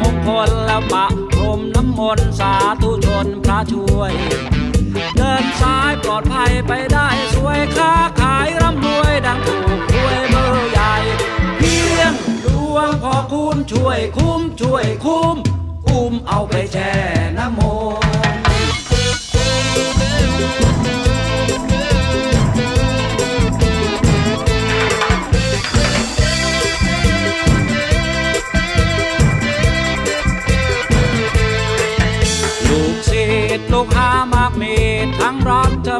มงคลแล้วปะพรมน้ำมนต์สาธุชนพระช่วย เดินสายปลอดภัยไปได้สวยค้าขายร่ำรวยดังถูกรวยเบอร์ใหญ่ เพียงดวงพอคุณช่วยคุ้มช่วยคุ้มอุ้มเอาไปแช่น้ำมน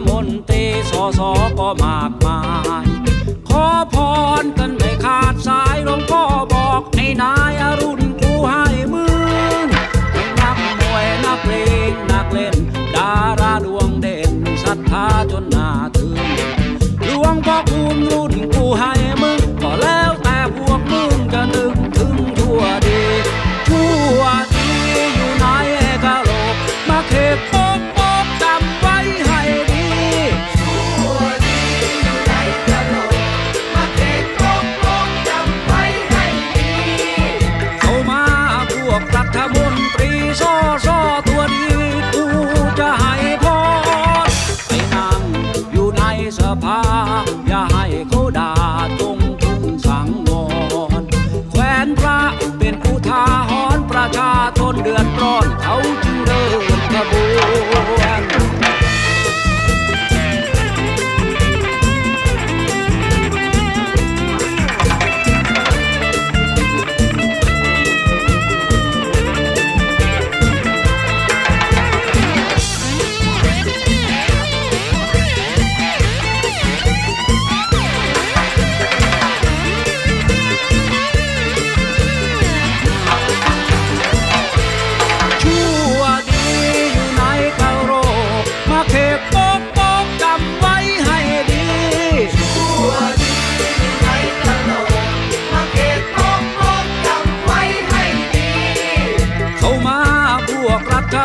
มนตรีสอสอก็มาก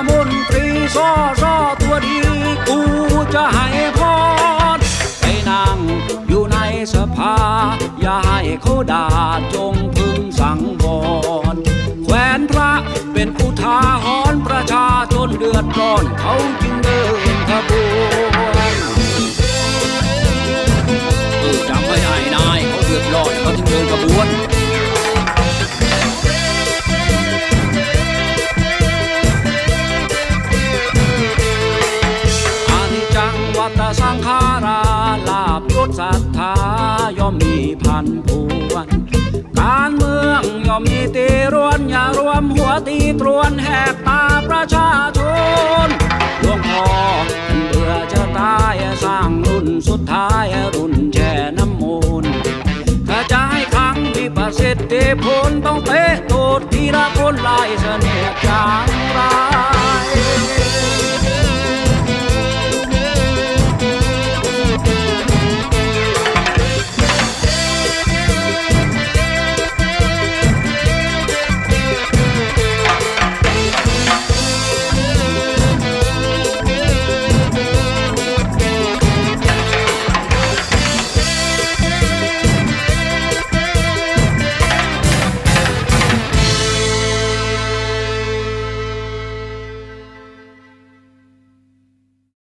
มนตรีซอซอตัวดี กูจะให้พรไปนั่งอยู่ในสภา อย่าให้เขาด่าจงพึงสังวรแขวนพระเป็นอุทาหรณ์ประชาชนเดือดร้อนเขา สังขาราลาบยศศรัทธาย่อมมีพันพวน การเมืองย่อมมีตีรวน อย่ารวมหัวตีตรวนแหกตาประชาชนหลวงพ่อเบื่อจะตายสร้างรุ่นสุดท้ายรุ่นแช่น้ำมูลถ้าจะให้ครั้งมีประสิทธิผลต้องเตะตูดทีละคนไล่เสน่ห์จัง